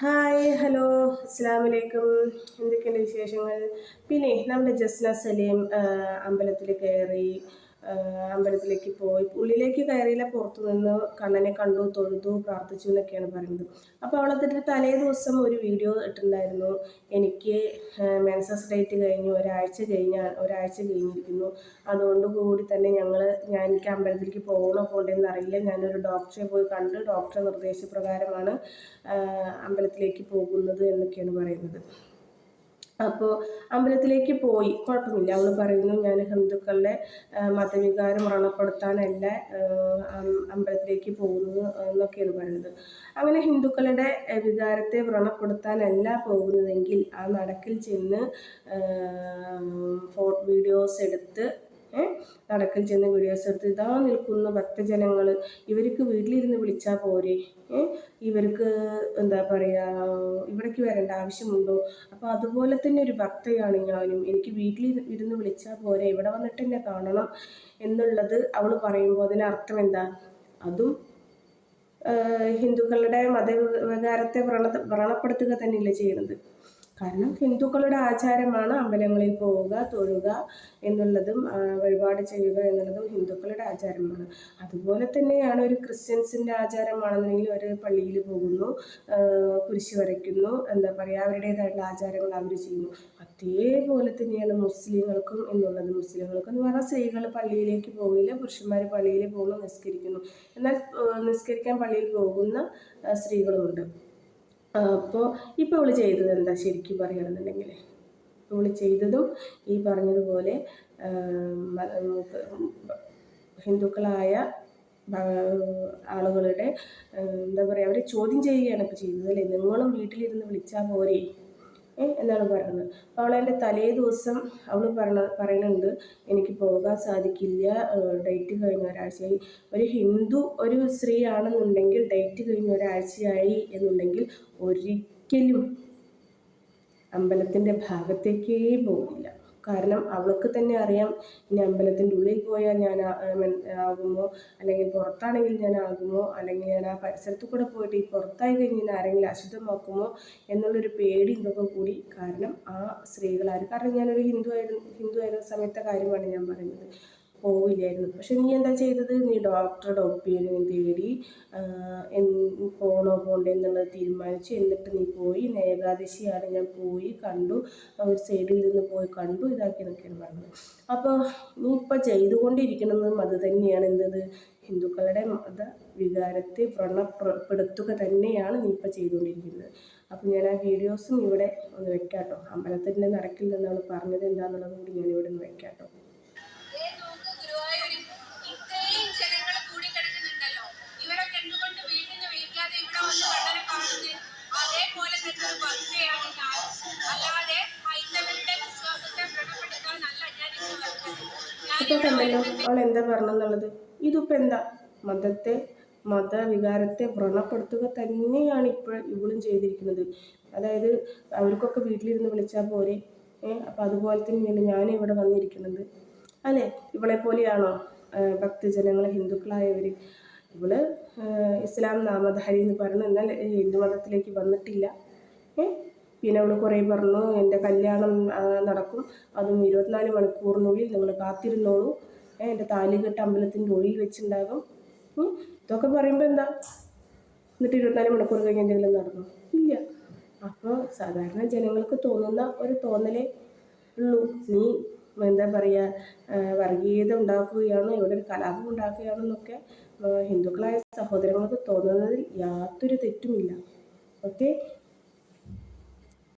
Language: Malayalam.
ഹായ് ഹലോ അസ്സാം വലൈക്കും എന്തൊക്കെയുണ്ട് വിശേഷങ്ങൾ? പിന്നെ നമ്മുടെ ജസ്ന സലീം അമ്പലത്തിൽ കയറി അമ്പലത്തിലേക്ക് പോയി. ഉള്ളിലേക്ക് കയറിയില്ല പുറത്തു നിന്ന് കണ്ണനെ കണ്ടു തൊഴുതു പ്രാർത്ഥിച്ചു എന്നൊക്കെയാണ് പറയുന്നത്. അപ്പോൾ അവളത്തിന്റെ തലേ ദിവസം ഒരു വീഡിയോ ഇട്ടിട്ടുണ്ടായിരുന്നു. എനിക്ക് മെൻസസ് ഡേറ്റ് കഴിഞ്ഞു ഒരാഴ്ച കഴിഞ്ഞാൽ ഒരാഴ്ച കഴിഞ്ഞിരിക്കുന്നു. അതുകൊണ്ട് കൂടി തന്നെ ഞങ്ങൾ ഞാൻ എനിക്ക് അമ്പലത്തിലേക്ക് പോകണോ പോകണ്ടെന്ന് അറിയില്ല. ഞാനൊരു ഡോക്ടറെ പോയി കണ്ട് ഡോക്ടറെ നിർദ്ദേശപ്രകാരമാണ് അമ്പലത്തിലേക്ക് പോകുന്നത് എന്നൊക്കെയാണ് പറയുന്നത്. അപ്പോൾ അമ്പലത്തിലേക്ക് പോയി. കുഴപ്പമില്ല. അവൾ പറയുന്നു ഞാൻ ഹിന്ദുക്കളുടെ മതവികാരം വ്രണപ്പെടുത്താനല്ല അമ്പലത്തിലേക്ക് പോകുന്നത് എന്നൊക്കെയാണ് പറയുന്നത്. അങ്ങനെ ഹിന്ദുക്കളുടെ വികാരത്തെ വ്രണപ്പെടുത്താനല്ല പോകുന്നതെങ്കിൽ ആ നടക്കിൽ ചെന്ന് ഫോ വീഡിയോസ് എടുത്ത് നടക്കിൽ ചെന്ന് വീഡിയോസ് എടുത്ത് ഇതാ നിൽക്കുന്ന ഭക്തജനങ്ങൾ ഇവർക്ക് വീട്ടിലിരുന്ന് വിളിച്ചാൽ പോരെ. ഇവർക്ക് എന്താ പറയുക ഇവിടേക്ക് വരേണ്ട ആവശ്യമുണ്ടോ? അപ്പോൾ അതുപോലെ തന്നെ ഒരു ഭക്തയാണ് ഞാനും. എനിക്ക് വീട്ടിൽ ഇരുന്ന് വിളിച്ചാൽ പോരെ. ഇവിടെ വന്നിട്ട് എന്നെ കാണണം എന്നുള്ളത് അവൾ പറയുമ്പോൾ അതിനർത്ഥം എന്താ? അതും ഹിന്ദുക്കളുടെ മതവികാരത്തെ വ്രണ വ്രണപ്പെടുത്തുക തന്നെയല്ലേ ചെയ്യുന്നത്. കാരണം ഹിന്ദുക്കളുടെ ആചാരമാണ് അമ്പലങ്ങളിൽ പോവുക തൊഴുക എന്നുള്ളതും വഴിപാട് ചെയ്യുക എന്നുള്ളതും ഹിന്ദുക്കളുടെ ആചാരമാണ്. അതുപോലെ തന്നെയാണ് ഒരു ക്രിസ്ത്യൻസിന്റെ ആചാരമാണെന്നുണ്ടെങ്കിൽ ഒരു പള്ളിയിൽ പോകുന്നു കുരിശ് വരയ്ക്കുന്നു എന്താ പറയുക അവരുടേതായിട്ടുള്ള ആചാരങ്ങൾ അവർ ചെയ്യുന്നു. അതേപോലെ തന്നെയാണ് മുസ്ലിങ്ങൾക്കും എന്നുള്ളത്. മുസ്ലിങ്ങൾക്കും എന്ന് പറഞ്ഞാൽ സ്ത്രീകൾ പള്ളിയിലേക്ക് പോകില്ല പുരുഷന്മാർ പള്ളിയിൽ പോകുന്നു നിസ്കരിക്കുന്നു. എന്നാൽ നിസ്കരിക്കാൻ പള്ളിയിൽ പോകുന്ന സ്ത്രീകളുമുണ്ട്. അപ്പോൾ ഇപ്പോൾ അവൾ ചെയ്തത് എന്താ ശരിക്കും പറയുകയാണെന്നുണ്ടെങ്കിൽ അവൾ ചെയ്തതും ഈ പറഞ്ഞതുപോലെ ഹിന്ദുക്കളായ ആളുകളുടെ എന്താ പറയുക അവരെ ചോദ്യം ചെയ്യുകയാണ് ഇപ്പോൾ ചെയ്യുന്നത് അല്ലേ? നിങ്ങളും വീട്ടിലിരുന്ന് വിളിച്ചാൽ പോരെ? എന്നാണ് പറയുന്നത്? അപ്പോൾ അവൾ എന്റെ തലേ ദിവസം അവൾ പറഞ്ഞ പറയുന്നുണ്ട് എനിക്ക് പോകാൻ സാധിക്കില്ല ഡേറ്റ് കഴിഞ്ഞ ഒരാഴ്ചയായി. ഒരു ഹിന്ദു ഒരു സ്ത്രീ ആണെന്നുണ്ടെങ്കിൽ ഡേറ്റ് കഴിഞ്ഞ ഒരാഴ്ചയായി എന്നുണ്ടെങ്കിൽ ഒരിക്കലും അമ്പലത്തിന്റെ ഭാഗത്തേക്കേ പോകില്ല കാരണം അവൾക്ക് തന്നെ അറിയാം ഇനി അമ്പലത്തിന്റെ ഉള്ളിൽ പോയാൽ ഞാൻ ആകുമോ? അല്ലെങ്കിൽ പുറത്താണെങ്കിൽ ഞാൻ ആകുമോ? അല്ലെങ്കിൽ ഞാൻ ആ പരിസരത്ത് കൂടെ പോയിട്ട് ഈ പുറത്തായി കഴിഞ്ഞാൽ ആരെങ്കിലും അശുദ്ധമാക്കുമോ? എന്നുള്ളൊരു പേടി ഇതൊക്കെ കൂടി. കാരണം ആ സ്ത്രീകളാരും കാരണം ഞാനൊരു ഹിന്ദു ആയിരുന്നു ഹിന്ദു ആയിരുന്ന സമയത്തെ കാര്യമാണ് ഞാൻ പറയുന്നത്. പോവില്ലായിരുന്നു. പക്ഷെ നീ എന്താ ചെയ്തത്? നീ ഡോക്ടറുടെ ഒപ്പീനിയൻ തേടി പോണോ പോണ്ടേ എന്നുള്ളത് തീരുമാനിച്ചു. എന്നിട്ട് നീ പോയി. ഏകാദശിയാണ്. ഞാൻ പോയി കണ്ടു. ഒരു സൈഡിൽ നിന്ന് പോയി കണ്ടു. ഇതാക്കി എന്നൊക്കെയാണ് പറഞ്ഞത്. അപ്പോൾ നീ ഇപ്പോൾ ചെയ്തുകൊണ്ടിരിക്കണമെന്നും അത് തന്നെയാണ് എന്തത്? ഹിന്ദുക്കളുടെ മത വികാരത്തെ വ്രണപ്പെടുത്തുക തന്നെയാണ് നീ ഇപ്പോൾ ചെയ്തുകൊണ്ടിരിക്കുന്നത്. അപ്പോൾ ഞാൻ ആ വീഡിയോസും ഇവിടെ ഒന്ന് വെക്കാം കേട്ടോ അമ്പലത്തിന്റെ നടക്കിൽ നിന്നാണ് പറഞ്ഞത് എന്താണെന്നുള്ളത് കൂടി ഞാൻ ഇവിടെ ഒന്ന് വെക്കാം കേട്ടോ കണ്ടല്ലോ അവൾ എന്താ പറഞ്ഞെന്നുള്ളത്? ഇതിപ്പോ എന്താ? മതത്തെ മതവികാരത്തെ വ്രണപ്പെടുത്തുക തന്നെയാണ് ഇപ്പോൾ ഇവളും ചെയ്തിരിക്കുന്നത്. അതായത് അവർക്കൊക്കെ വീട്ടിലിരുന്ന് വിളിച്ചാൽ പോരെ. ഏഹ് അപ്പൊ അതുപോലെ തന്നെയാണ് ഞാനും ഇവിടെ വന്നിരിക്കുന്നത്. അല്ലേ? ഇവളെ പോലെയാണോ? ഭക്തജനങ്ങൾ ഹിന്ദുക്കളായവർ ഇവൾ ഇസ്ലാം നാമധാരി എന്ന് പറഞ്ഞ് എന്നാൽ ഹിന്ദു മതത്തിലേക്ക് വന്നിട്ടില്ല. പിന്നെ അവൾ കുറേ പറഞ്ഞു എന്റെ കല്യാണം നടക്കും. അതും ഇരുപത്തിനാല് മണിക്കൂറിനുള്ളിൽ നിങ്ങൾ കാത്തിരുന്നോളൂ. എന്റെ താലികെട്ട് അമ്പലത്തിന്റെ ഉള്ളിൽ വെച്ചുണ്ടാകും. ഇതൊക്കെ പറയുമ്പോൾ എന്താ? എന്നിട്ട് ഇരുപത്തിനാല് മണിക്കൂർ കഴിഞ്ഞ് എന്തെങ്കിലും നടന്നു? ഇല്ല. അപ്പോൾ സാധാരണ ജനങ്ങൾക്ക് തോന്നുന്ന ഒരു തോന്നലേ ഉള്ളൂ. നീ എന്താ പറയുക വർഗീയത ഉണ്ടാക്കുകയാണ് ഇവിടെ ഒരു കലാപം ഉണ്ടാക്കുകയാണെന്നൊക്കെ ഹിന്ദുക്കളായ സഹോദരങ്ങൾക്ക് തോന്നുന്നതിൽ യാതൊരു തെറ്റുമില്ല. ഓക്കെ?